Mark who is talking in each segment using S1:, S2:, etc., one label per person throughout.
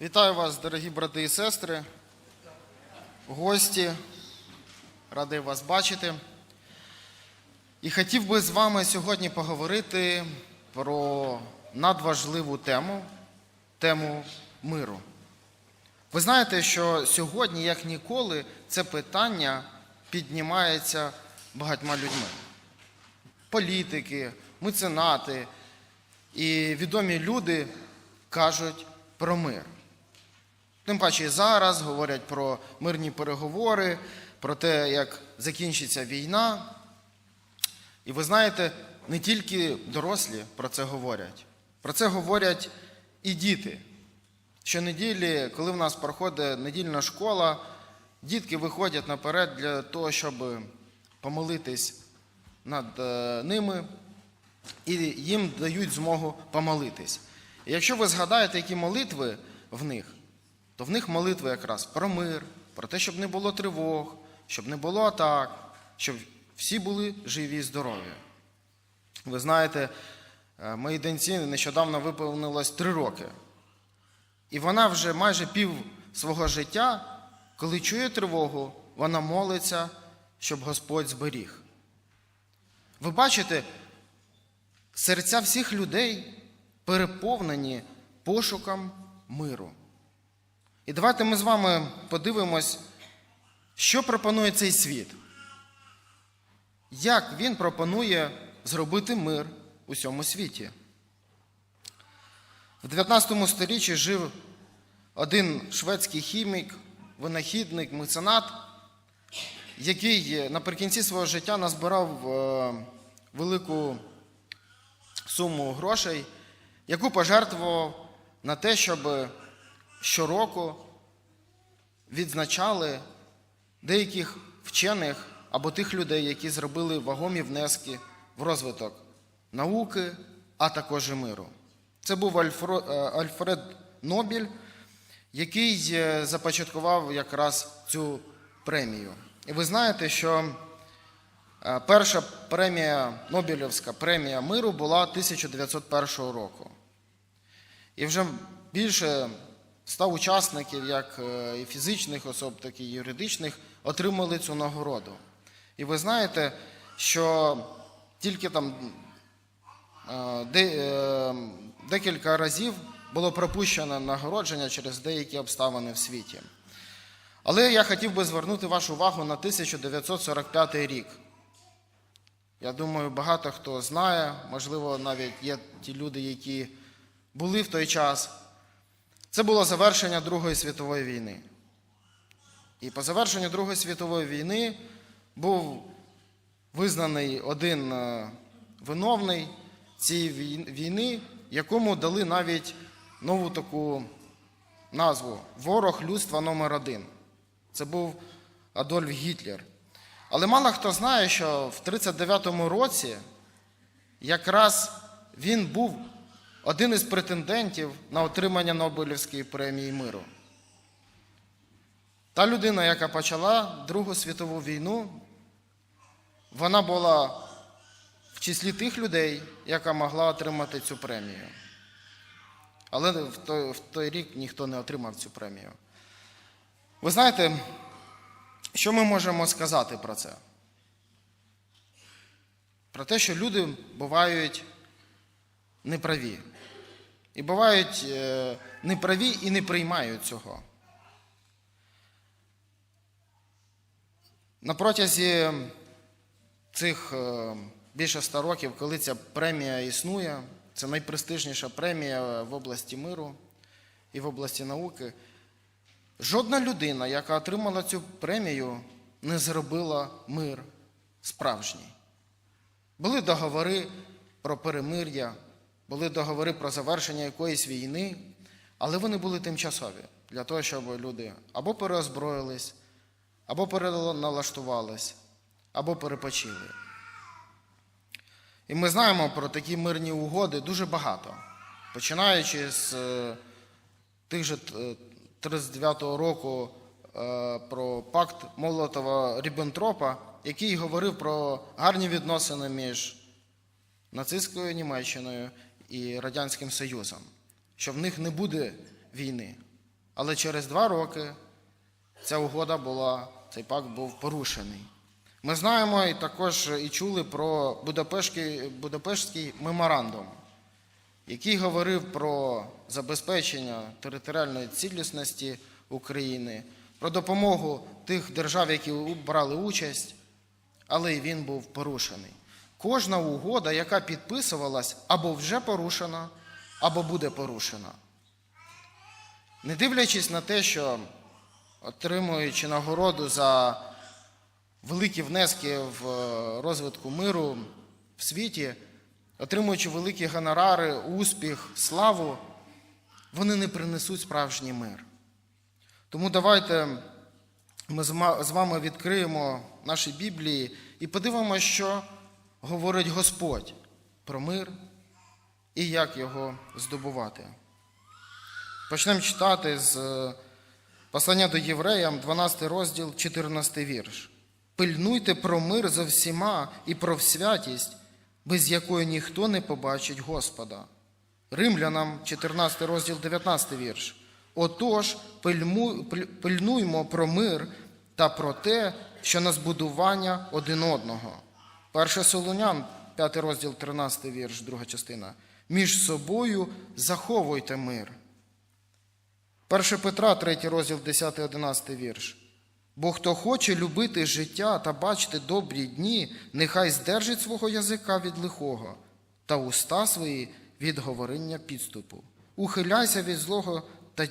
S1: Вітаю вас, дорогі брати і сестри, гості. Радий вас бачити. І хотів би з вами сьогодні поговорити про надважливу тему тему миру. Ви знаєте, що сьогодні, як ніколи, це питання піднімається багатьма людьми. Політики, меценати і відомі люди кажуть про мир. Тим паче зараз говорять про мирні переговори, про те, як закінчиться війна. І ви знаєте, не тільки дорослі про це говорять, про це говорять і діти. Щонеділі, коли в нас проходить недільна школа, дітки виходять наперед для того, щоб помолитись над е, ними, і їм дають змогу помолитись. І якщо ви згадаєте, які молитви в них, то в них молитви якраз про мир, про те, щоб не було тривог, щоб не було атак, щоб всі були живі і здорові. Ви знаєте, е, моїй доньці нещодавно виповнилось три роки. І вона вже майже пів свого життя, коли чує тривогу, вона молиться, щоб Господь зберіг. Ви бачите, серця всіх людей переповнені пошуком миру. І давайте ми з вами подивимось, що пропонує цей світ. Як він пропонує зробити мир у цьому світі? В 19 сторіччі жив один шведський хімік, винахідник, меценат, який наприкінці свого життя назбирав е, велику суму грошей, яку пожертвував на те, щоб щороку відзначали деяких вчених або тих людей, які зробили вагомі внески в розвиток науки, а також і миру. Це був е, Альфред Нобіль, який е, започаткував якраз цю премію. І ви знаєте, що е, перша премія, Нобелівська премія миру була 1901 року. І вже більше ста учасників, як е, і фізичних особ, так і юридичних, отримали цю нагороду. І ви знаєте, що тільки там е, е, декілька разів було пропущено нагородження через деякі обставини в світі. Але я хотів би звернути вашу увагу на 1945 рік. Я думаю, багато хто знає, можливо, навіть є ті люди, які були в той час. Це було завершення Другої світової війни. І по завершенню Другої світової війни був визнаний один е, виновний цієї війни, якому дали навіть нову таку назву Ворог людства номер один. Це був Адольф Гітлер. Але мало хто знає, що в 1939 році якраз він був один із претендентів на отримання Нобелівської премії миру. Та людина, яка почала Другу світову війну, вона була в числі тих людей, яка могла отримати цю премію. Але в той, в той рік ніхто не отримав цю премію. Ви знаєте, що ми можемо сказати про це? Про те, що люди бувають неправі. І бувають е, неправі і не приймають цього. На протязі цих е, більше ста років, коли ця премія існує, це найпрестижніша премія в області миру і в області науки. Жодна людина, яка отримала цю премію, не зробила мир справжній. Були договори про перемир'я, були договори про завершення якоїсь війни, але вони були тимчасові для того, щоб люди або переозброїлись, або переналаштувались, або перепочили. І ми знаємо про такі мирні угоди дуже багато, починаючи з е, тих же е, 39-го року е, про пакт Молотова Ріббентропа, який говорив про гарні відносини між нацистською Німеччиною і Радянським Союзом, що в них не буде війни. Але через два роки ця угода була, цей пакт був порушений. Ми знаємо і також і чули про Будапештський, Будапештський меморандум, який говорив про забезпечення територіальної цілісності України, про допомогу тих держав, які брали участь, але й він був порушений. Кожна угода, яка підписувалась, або вже порушена, або буде порушена. Не дивлячись на те, що отримуючи нагороду за великі внески в е, розвитку миру в світі, отримуючи великі гонорари, успіх, славу, вони не принесуть справжній мир. Тому давайте ми з вами відкриємо наші Біблії і подивимося, що говорить Господь про мир і як його здобувати. Почнемо читати з е, послання до євреям, 12 розділ, 14 вірш. Пильнуйте про мир зо всіма і про святість, без якої ніхто не побачить Господа. Римлянам, 14 розділ, 19 вірш. Отож, пильнуймо про мир та про те, що на збудування один одного. Перше Солонян, 5 розділ, 13 вірш, друга частина. Між собою заховуйте мир. 1 Петра, 3 розділ, 10-11 вірш. Бо хто хоче любити життя та бачити добрі дні, нехай здержить свого язика від лихого та уста свої від говорення підступу. Ухиляйся від злого та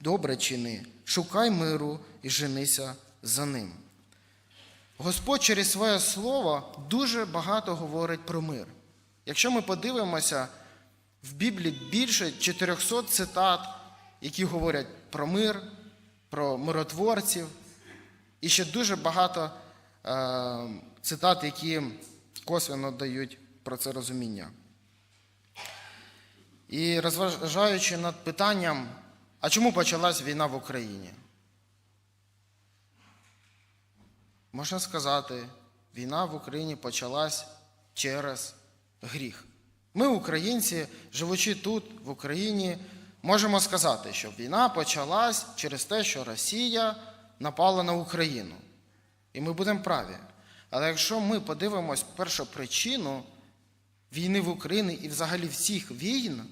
S1: добре чини, шукай миру і женися за ним. Господь через своє слово дуже багато говорить про мир. Якщо ми подивимося, в Біблії більше 400 цитат, які говорять про мир, про миротворців, і ще дуже багато е, цитат, які косвенно дають про це розуміння. І розважаючи над питанням, а чому почалась війна в Україні? Можна сказати, війна в Україні почалась через гріх. Ми, українці, живучи тут, в Україні, можемо сказати, що війна почалась через те, що Росія напала на Україну. І ми будемо праві. Але якщо ми подивимось першу причину війни в Україні і взагалі всіх війн,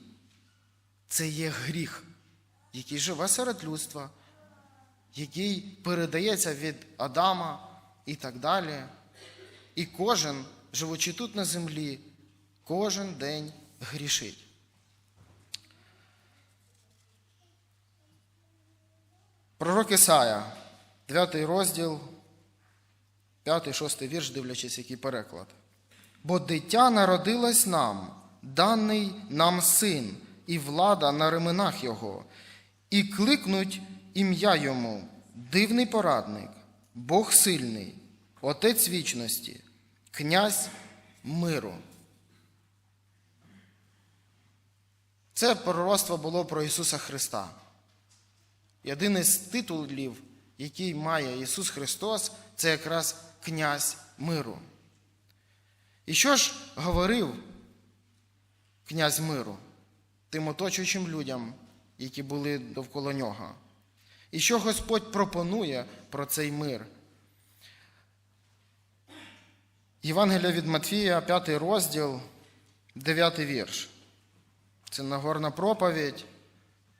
S1: це є гріх, який живе серед людства, який передається від Адама і так далі. І кожен, живучи тут на землі, кожен день грішить. Пророк Ісая, 9 розділ, 5-6 вірш, дивлячись, який переклад. Бо дитя народилось нам, даний нам син, і влада на ременах його, і кликнуть ім'я йому, дивний порадник, Бог сильний, Отець вічності, князь миру. Це пророцтво було про Ісуса Христа. І один із титулів, який має Ісус Христос, це якраз князь миру. І що ж говорив князь миру тим оточуючим людям, які були довкола нього? І що Господь пропонує про цей мир? Євангелія від Матфія, 5 розділ, 9 вірш. Це Нагорна проповідь,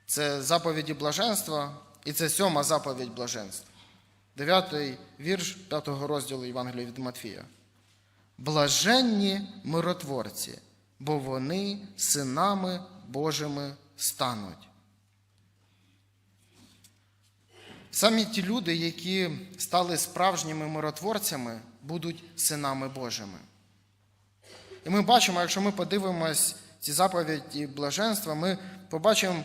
S1: це заповіді блаженства, і це сьома заповідь блаженства. Дев'ятий вірш п'ятого розділу Євангелія від Матфія. Блаженні миротворці, бо вони синами Божими стануть. Самі ті люди, які стали справжніми миротворцями, будуть синами Божими. І ми бачимо, якщо ми подивимось ці заповіді блаженства, ми побачимо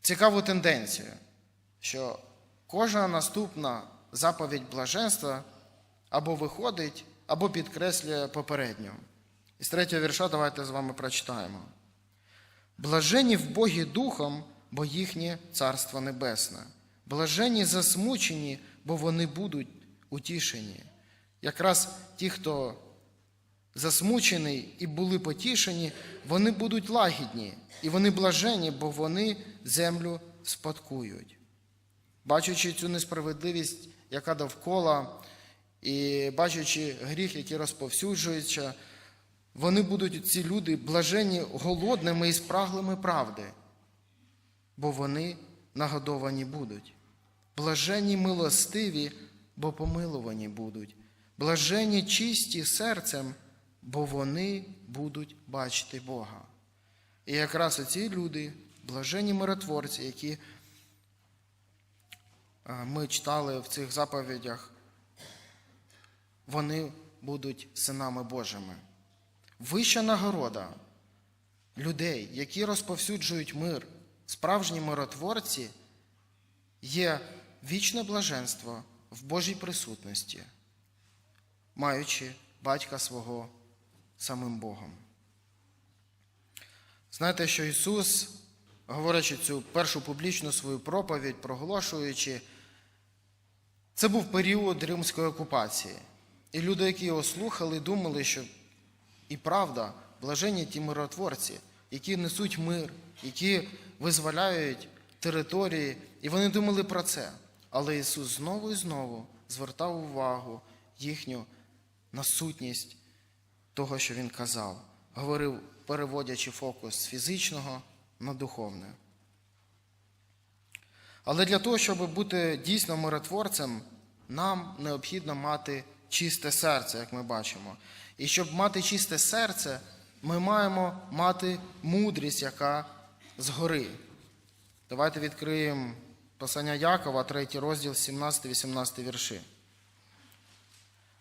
S1: цікаву тенденцію, що кожна наступна заповідь блаженства або виходить, або підкреслює попередню. І з третього вірша давайте з вами прочитаємо. Блажені в Богі Духом, бо їхнє Царство Небесне. Блажені засмучені, бо вони будуть утішені. Якраз ті, хто засмучений і були потішені, вони будуть лагідні, і вони блажені, бо вони землю спадкують. бачачи цю несправедливість, яка довкола, і бачачи гріх, який розповсюджується, вони будуть, ці люди, блажені голодними і спраглими правди, бо вони нагодовані будуть. Блажені милостиві, бо помилувані будуть. Блажені чисті серцем, бо вони будуть бачити Бога. І якраз оці люди, блажені миротворці, які е, ми читали в цих заповідях, вони будуть синами Божими. Вища нагорода людей, які розповсюджують мир, справжні миротворці, є вічне блаженство в Божій присутності, маючи батька свого самим Богом. Знаєте, що Ісус, говорячи цю першу публічну свою проповідь, проголошуючи, це був період римської окупації. І люди, які його слухали, думали, що і правда, блаженні ті миротворці, які несуть мир, які визволяють території, і вони думали про це. Але Ісус знову і знову звертав увагу їхню на сутність того, що Він казав, говорив, переводячи фокус з фізичного на духовне. Але для того, щоб бути дійсно миротворцем, нам необхідно мати чисте серце, як ми бачимо. І щоб мати чисте серце, ми маємо мати мудрість, яка згори. Давайте відкриємо послання Якова, 3 розділ, 17-18 вірші.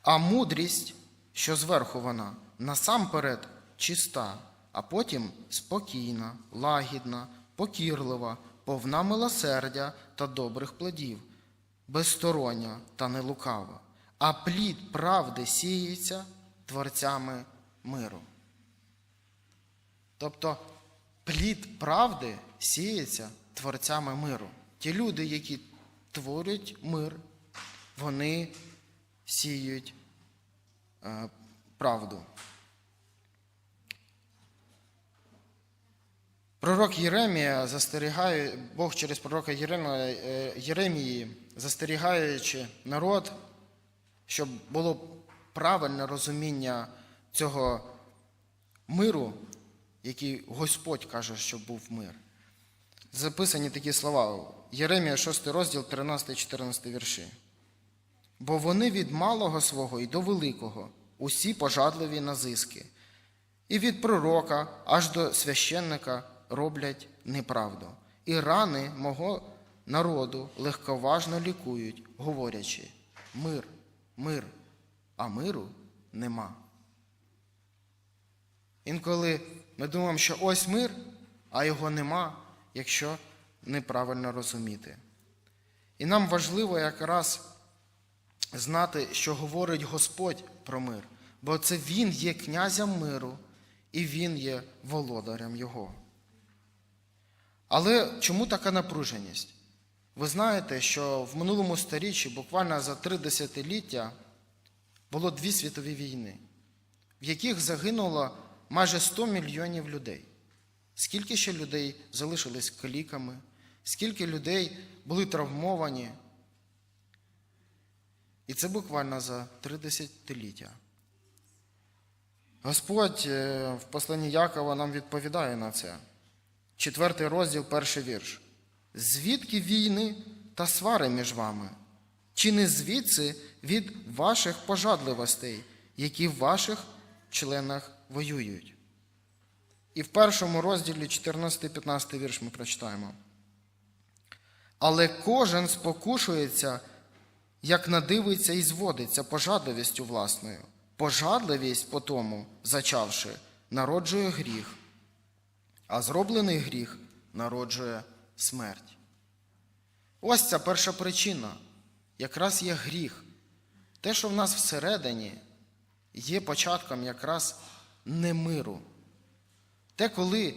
S1: А мудрість, що зверху вона, насамперед чиста, а потім спокійна, лагідна, покірлива, повна милосердя та добрих плодів, безстороння та нелукава. А плід правди сіється творцями миру. Тобто плід правди сіється творцями миру. Ті люди, які творять мир, вони сіють е, правду. Пророк Єремія застерігає, Бог через пророка е, Єремії, застерігаючи народ, щоб було правильне розуміння цього миру, який Господь каже, що був мир. Записані такі слова. Єремія 6 розділ, 13-14 вірші. Бо вони від малого свого і до великого, усі пожадливі на зиски, і від пророка аж до священника роблять неправду, і рани мого народу легковажно лікують, говорячи: мир, мир, а миру нема. Інколи ми думаємо, що ось мир, а його нема, якщо неправильно розуміти. І нам важливо якраз знати, що говорить Господь про мир, бо це Він є князем миру і Він є володарем Його. Але чому така напруженість? Ви знаєте, що в минулому сторіччі, буквально за три десятиліття, було дві світові війни, в яких загинуло майже 100 мільйонів людей. Скільки ще людей залишились каліками, скільки людей були травмовані. І це буквально за три десятиліття. Господь е, в посланні Якова нам відповідає на це. Четвертий розділ, перший вірш. Звідки війни та свари між вами? Чи не звідси від ваших пожадливостей, які в ваших членах воюють? І в першому розділі 14-15 вірш ми прочитаємо. Але кожен спокушується, як надивиться і зводиться пожадливістю власною. Пожадливість по тому, зачавши, народжує гріх, а зроблений гріх народжує смерть. Ось ця перша причина. Якраз є гріх. Те, що в нас всередині, є початком якраз немиру. Те, коли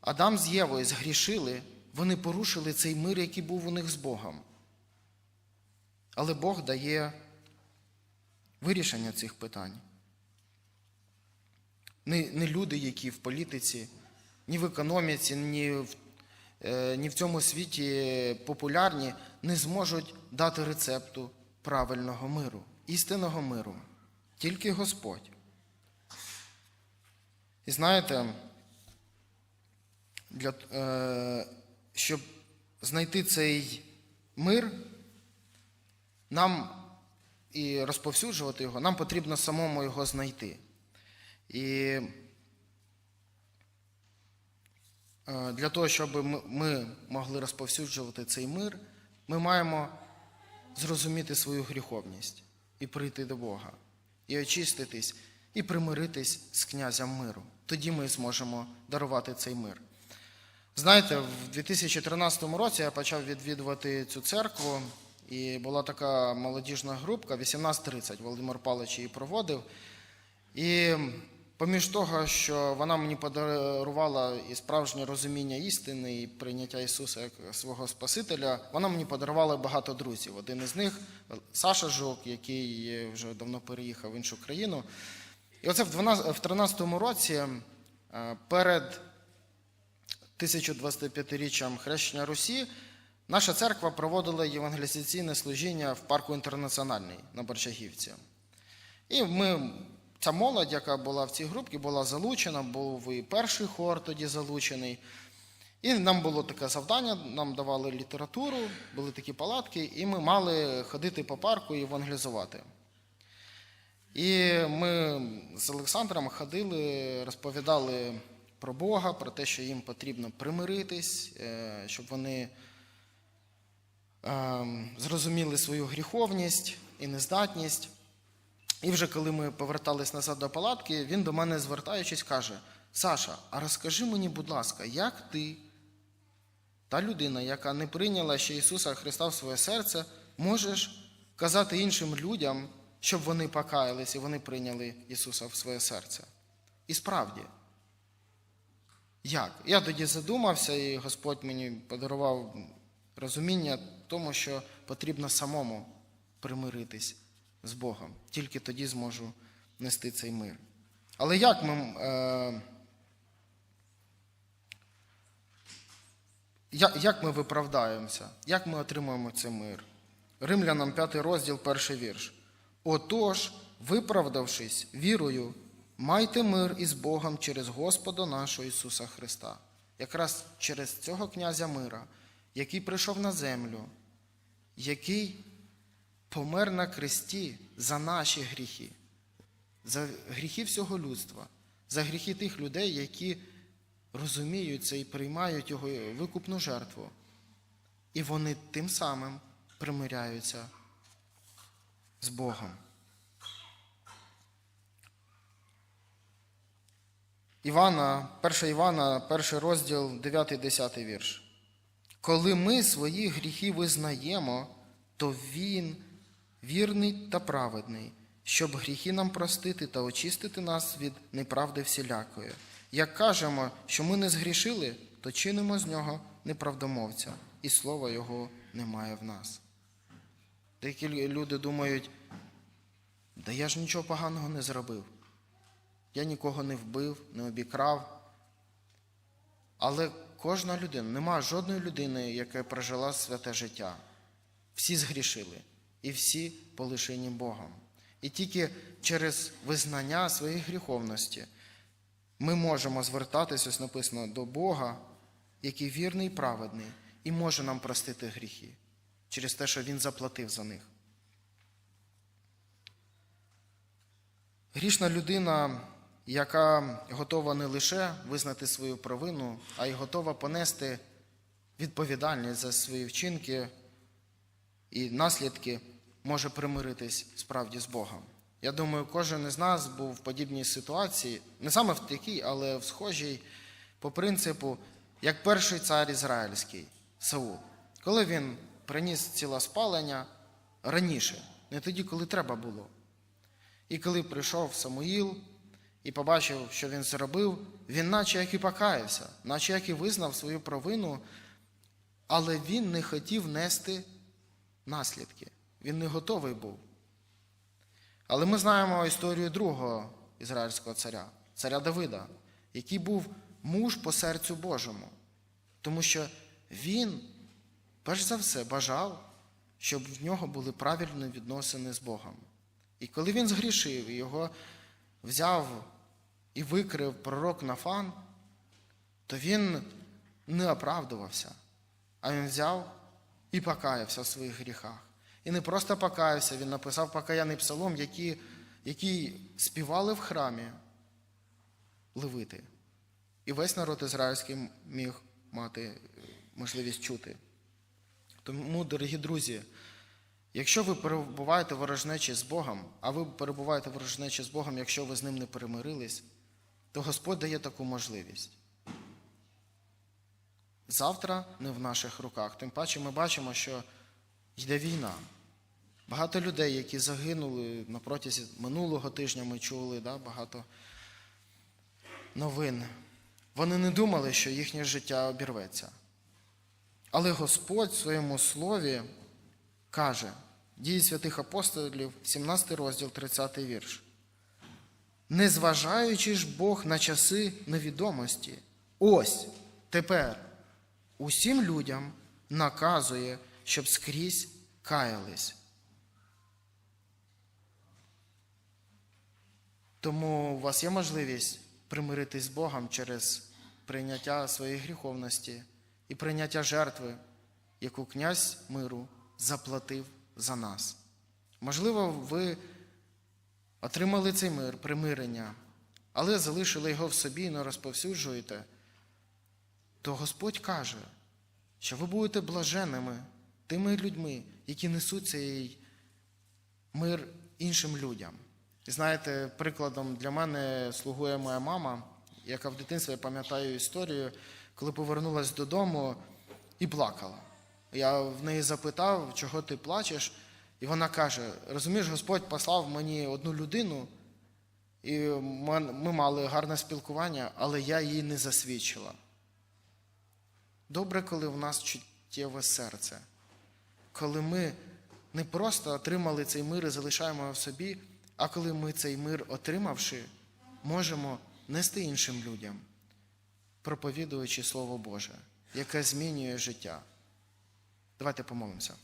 S1: Адам з Євою згрішили, вони порушили цей мир, який був у них з Богом. Але Бог дає вирішення цих питань. Не, люди, які в політиці, ні в економіці, ні в е, ні в цьому світі популярні, не зможуть дати рецепту правильного миру, істинного миру. Тільки Господь. І знаєте, для, е, щоб знайти цей мир, нам і розповсюджувати його, нам потрібно самому його знайти. І е, для того, щоб ми- могли розповсюджувати цей мир, ми маємо зрозуміти свою гріховність і прийти до Бога, і очиститись, і примиритись з князем миру. Тоді ми зможемо дарувати цей мир. Знаєте, в 2013 році я почав відвідувати цю церкву, і була така молодіжна групка, 18.30, Володимир Павлович її проводив. І поміж того, що вона мені подарувала і справжнє розуміння істини, і прийняття Ісуса як свого Спасителя, вона мені подарувала багато друзів. Один із них Саша Жук, який вже давно переїхав в іншу країну. І оце в 2013 році, е, перед 1025-річчям хрещення Русі, наша церква проводила євангелізаційне служіння в парку Інтернаціональний на Борчагівці. І ми, ця молодь, яка була в цій групі, була залучена, був і перший хор тоді залучений. І нам було таке завдання, нам давали літературу, були такі палатки, і ми мали ходити по парку і евангелізувати. І ми з Олександром ходили, розповідали про Бога, про те, що їм потрібно примиритись, е, щоб вони е, зрозуміли свою гріховність і нездатність. І вже коли ми повертались назад до палатки, він до мене, звертаючись, каже: Саша, а розкажи мені, будь ласка, як ти, та людина, яка не прийняла ще Ісуса Христа в своє серце, можеш казати іншим людям, щоб вони покаялись і вони прийняли Ісуса в своє серце? І справді, як? Я тоді задумався, і Господь мені подарував розуміння тому, що потрібно самому примиритись з Богом. Тільки тоді зможу нести цей мир. Але як ми. Е, як, ми виправдаємося? Як ми отримуємо цей мир? Римлянам 5 розділ, перший вірш. Отож, виправдавшись вірою, майте мир із Богом через Господа нашого Ісуса Христа. Якраз через цього князя мира, який прийшов на землю, який помер на кресті за наші гріхи, за гріхи всього людства, за гріхи тих людей, які розуміють це і приймають його викупну жертву. І вони тим самим примиряються з Богом. Івана, 1 Івана, перший розділ, 9-10 вірш. Коли ми свої гріхи визнаємо, то Він вірний та праведний, щоб гріхи нам простити та очистити нас від неправди всілякої. Як кажемо, що ми не згрішили, то чинимо з нього неправдомовця, і слова Його немає в нас. Деякі люди думають, да я ж нічого поганого не зробив. Я нікого не вбив, не обікрав. Але кожна людина, нема жодної людини, яка прожила святе життя. Всі згрішили і всі полишені Богом. І тільки через визнання своєї гріховності ми можемо звертатися, ось написано, до Бога, який вірний і праведний, і може нам простити гріхи через те, що Він заплатив за них. Грішна людина, яка готова не лише визнати свою провину, а й готова понести відповідальність за свої вчинки і наслідки, може примиритись справді з Богом. Я думаю, кожен із нас був в подібній ситуації, не саме в такій, але в схожій, по принципу, як перший цар ізраїльський Саул, коли він приніс цілоспалення раніше, не тоді, коли треба було. І коли прийшов Самуїл і побачив, що він зробив, він наче як і покаявся, наче як і визнав свою провину, але він не хотів нести наслідки. Він не готовий був. Але ми знаємо історію другого ізраїльського царя, царя Давида, який був муж по серцю Божому. Тому що він, перш за все, бажав, щоб в нього були правильні відносини з Богом. І коли він згрішив, і його взяв і викрив пророк Нафан, то він не оправдувався, а він взяв і покаявся в своїх гріхах. І не просто покаявся, він написав покаянний псалом, який, який співали в храмі левити. І весь народ ізраїльський міг мати можливість чути. Тому, дорогі друзі, якщо ви перебуваєте ворожнечі з Богом, а ви перебуваєте ворожнечі з Богом, якщо ви з ним не перемирились, то Господь дає таку можливість. Завтра не в наших руках. Тим паче ми бачимо, що йде війна. Багато людей, які загинули на протязі минулого тижня, ми чули да, багато новин. Вони не думали, що їхнє життя обірветься. Але Господь в своєму слові каже, дії святих апостолів, 17 розділ, 30 вірш. Незважаючи ж Бог на часи невідомості, ось тепер усім людям наказує, щоб скрізь каялись. Тому у вас є можливість примиритись з Богом через прийняття своєї гріховності і прийняття жертви, яку князь миру заплатив за нас. Можливо, ви отримали цей мир, примирення, але залишили його в собі і не розповсюджуєте, то Господь каже, що ви будете блаженними тими людьми, які несуть цей мир іншим людям. І знаєте, прикладом для мене слугує моя мама, яка в дитинстві я пам'ятаю історію, коли повернулася додому і плакала. Я в неї запитав, чого ти плачеш, і вона каже: розумієш, Господь послав мені одну людину, і ми мали гарне спілкування, але я її не засвідчила. Добре, коли в нас чуттєве серце, коли ми не просто отримали цей мир і залишаємо його в собі, а коли ми цей мир отримавши, можемо нести іншим людям, проповідуючи Слово Боже, яке змінює життя. Давайте помолимося.